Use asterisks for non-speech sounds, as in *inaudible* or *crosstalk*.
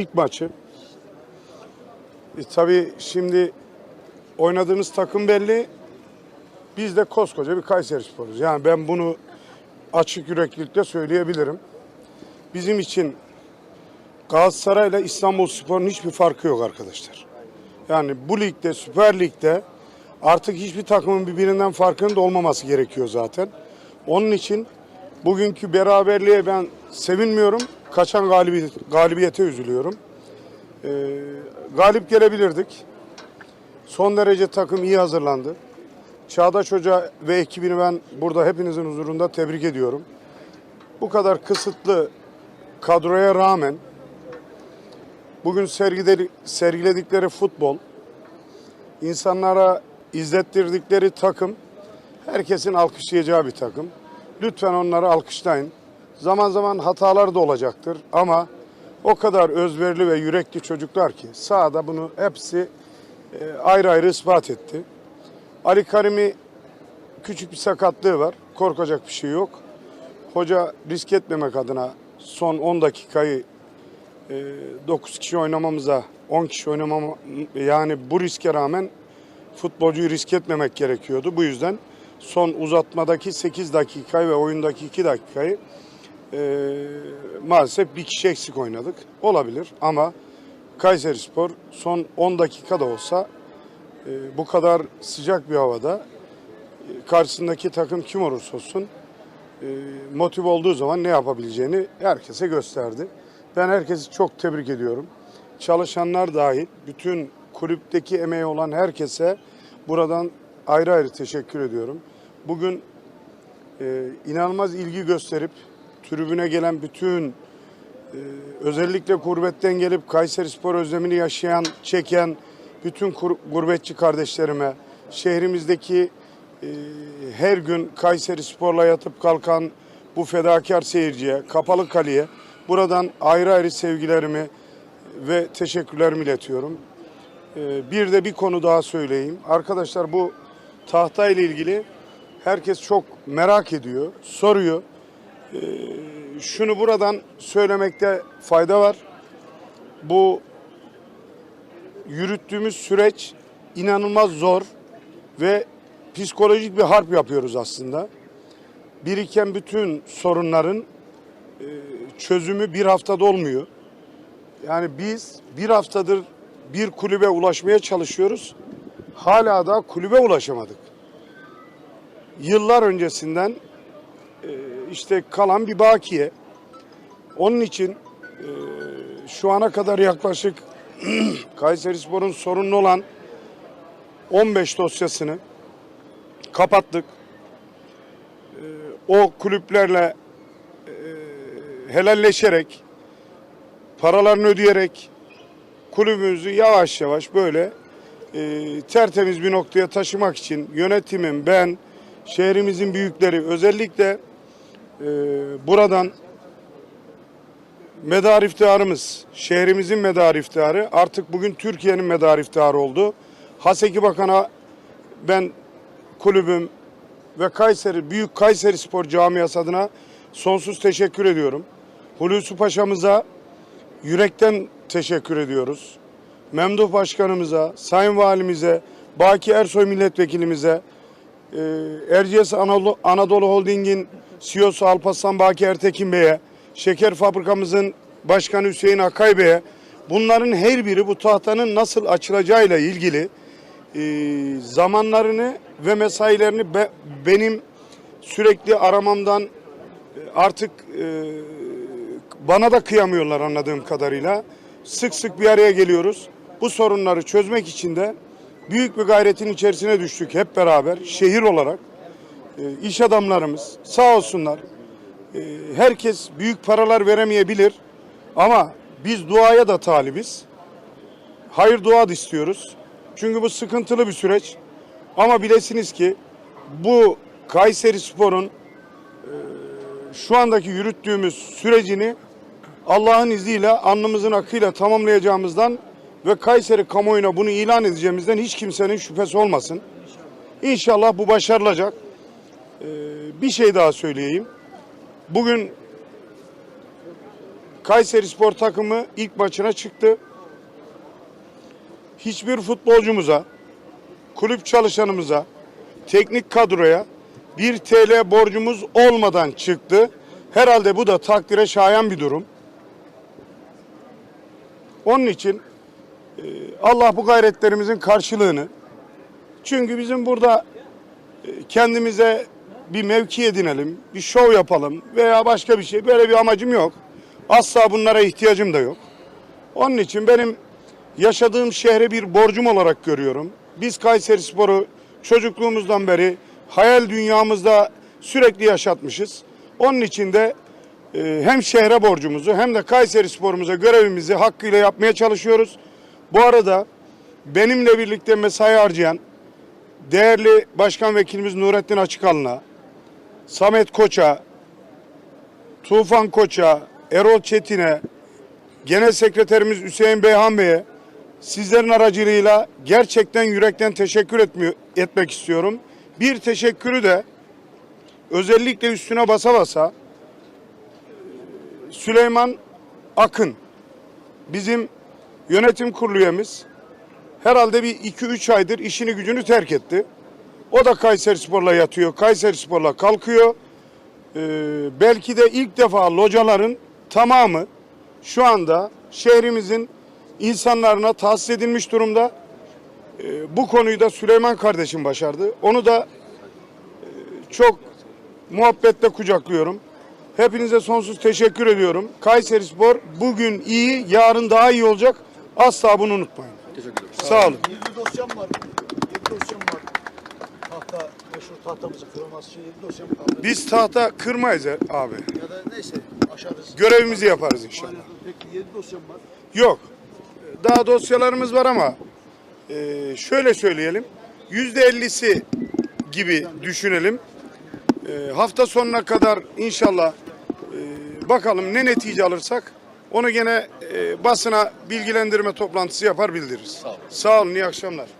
İlk maçı. E, tabii şimdi oynadığımız takım belli. Biz de koskoca bir Kayseri Spor'uz. Yani ben bunu açık yüreklilikle söyleyebilirim. Bizim için Galatasaray ile İstanbul Spor'un hiçbir farkı yok arkadaşlar. Yani bu ligde, Süper Lig'de artık hiçbir takımın birbirinden farkının da olmaması gerekiyor zaten. Onun için bugünkü beraberliğe ben sevinmiyorum. Kaçan galibiyet, galibiyete üzülüyorum. Ee, galip gelebilirdik. Son derece takım iyi hazırlandı. Çağdaş Hoca ve ekibini ben burada hepinizin huzurunda tebrik ediyorum. Bu kadar kısıtlı kadroya rağmen bugün sergiledikleri futbol, insanlara izlettirdikleri takım herkesin alkışlayacağı bir takım. Lütfen onları alkışlayın. Zaman zaman hatalar da olacaktır ama o kadar özverili ve yürekli çocuklar ki sahada bunu hepsi e, ayrı ayrı ispat etti. Ali Karim'i küçük bir sakatlığı var. Korkacak bir şey yok. Hoca risk etmemek adına son 10 dakikayı 9 kişi oynamamıza 10 kişi oynamam yani bu riske rağmen futbolcuyu risk etmemek gerekiyordu. Bu yüzden son uzatmadaki 8 dakikayı ve oyundaki 2 dakikayı e, maalesef bir kişi eksik oynadık. Olabilir ama Kayseri Spor son 10 dakika da olsa e, bu kadar sıcak bir havada e, karşısındaki takım kim olursa olsun e, motive olduğu zaman ne yapabileceğini herkese gösterdi. Ben herkesi çok tebrik ediyorum. Çalışanlar dahil bütün kulüpteki emeği olan herkese buradan ayrı ayrı teşekkür ediyorum. Bugün e, inanılmaz ilgi gösterip tribüne gelen bütün e, özellikle gurbetten gelip Kayseri Spor özlemini yaşayan, çeken bütün gurbetçi kardeşlerime, şehrimizdeki e, her gün Kayseri Spor'la yatıp kalkan bu fedakar seyirciye, Kapalı Kale'ye buradan ayrı ayrı sevgilerimi ve teşekkürlerimi iletiyorum. E, bir de bir konu daha söyleyeyim. Arkadaşlar bu tahta ile ilgili herkes çok merak ediyor, soruyor. E, şunu buradan söylemekte fayda var. Bu yürüttüğümüz süreç inanılmaz zor ve psikolojik bir harp yapıyoruz aslında. Biriken bütün sorunların e, çözümü bir haftada olmuyor. Yani biz bir haftadır bir kulübe ulaşmaya çalışıyoruz. Hala da kulübe ulaşamadık. Yıllar öncesinden işte kalan bir bakiye. Onun için e, şu ana kadar yaklaşık *clears throat* Kayserispor'un sorunlu olan 15 dosyasını kapattık. Ee, O kulüplerle e, helalleşerek, paralarını ödeyerek kulübümüzü yavaş yavaş böyle e, tertemiz bir noktaya taşımak için yönetimim, ben, şehrimizin büyükleri özellikle e, buradan medar iftiharımız, şehrimizin medar iftiharı artık bugün Türkiye'nin medar iftiharı oldu. Haseki Bakan'a ben kulübüm ve Kayseri, Büyük Kayseri Spor Camiası adına sonsuz teşekkür ediyorum. Hulusi Paşa'mıza yürekten teşekkür ediyoruz. Memduh Başkanımıza, Sayın Valimize, Baki Ersoy Milletvekilimize, e, Erciyes Anadolu, Anadolu Holding'in CEO'su Alparslan Baki Ertekin Bey'e, şeker fabrikamızın başkanı Hüseyin Akay Bey'e, bunların her biri bu tahtanın nasıl açılacağıyla ilgili e, zamanlarını ve mesailerini be- benim sürekli aramamdan e, artık e, bana da kıyamıyorlar anladığım kadarıyla. Sık sık bir araya geliyoruz. Bu sorunları çözmek için de büyük bir gayretin içerisine düştük hep beraber şehir olarak. E, iş adamlarımız sağ olsunlar. E, herkes büyük paralar veremeyebilir ama biz duaya da talibiz. Hayır dua da istiyoruz. Çünkü bu sıkıntılı bir süreç. Ama bilesiniz ki bu Kayseri Spor'un e, şu andaki yürüttüğümüz sürecini Allah'ın izniyle alnımızın akıyla tamamlayacağımızdan ve Kayseri kamuoyuna bunu ilan edeceğimizden hiç kimsenin şüphesi olmasın. İnşallah bu başarılacak. Ee, bir şey daha söyleyeyim. Bugün Kayseri Spor takımı ilk maçına çıktı. Hiçbir futbolcumuza, kulüp çalışanımıza, teknik kadroya 1 TL borcumuz olmadan çıktı. Herhalde bu da takdire şayan bir durum. Onun için e, Allah bu gayretlerimizin karşılığını çünkü bizim burada e, kendimize bir mevki edinelim, bir şov yapalım veya başka bir şey böyle bir amacım yok. Asla bunlara ihtiyacım da yok. Onun için benim yaşadığım şehre bir borcum olarak görüyorum. Biz Kayseri Spor'u çocukluğumuzdan beri hayal dünyamızda sürekli yaşatmışız. Onun için de e, hem şehre borcumuzu hem de Kayseri Spor'umuza görevimizi hakkıyla yapmaya çalışıyoruz. Bu arada benimle birlikte mesai harcayan değerli Başkan Vekilimiz Nurettin Açıkalın'a, Samet Koç'a, Tufan Koç'a, Erol Çetin'e, Genel Sekreterimiz Hüseyin Beyhan Bey'e sizlerin aracılığıyla gerçekten yürekten teşekkür etmek istiyorum. Bir teşekkürü de özellikle üstüne basa basa Süleyman Akın bizim yönetim kurulu üyemiz herhalde bir 2-3 aydır işini gücünü terk etti. O da Kayseri Spor'la yatıyor, Kayseri Spor'la kalkıyor. Ee, belki de ilk defa locaların tamamı şu anda şehrimizin insanlarına tahsis edilmiş durumda. Ee, bu konuyu da Süleyman kardeşim başardı. Onu da e, çok muhabbetle kucaklıyorum. Hepinize sonsuz teşekkür ediyorum. Kayseri Spor bugün iyi, yarın daha iyi olacak. Asla bunu unutmayın. Teşekkür ederim. Sağ olun. Yedi dosyam var. Yedi dosyam var. Tahta, meşhur tahtamızın kırılması için yedi dosyam kaldı. Biz tahta kırmayız abi. Ya da neyse aşarız. Görevimizi yaparız inşallah. Aynen. Peki yedi dosyam var. Yok. Daha dosyalarımız var ama e, şöyle söyleyelim. Yüzde ellisi gibi düşünelim. E, hafta sonuna kadar inşallah e, bakalım ne netice alırsak onu gene e, basına bilgilendirme toplantısı yapar bildiririz. Sağ olun. Sağ olun. iyi akşamlar.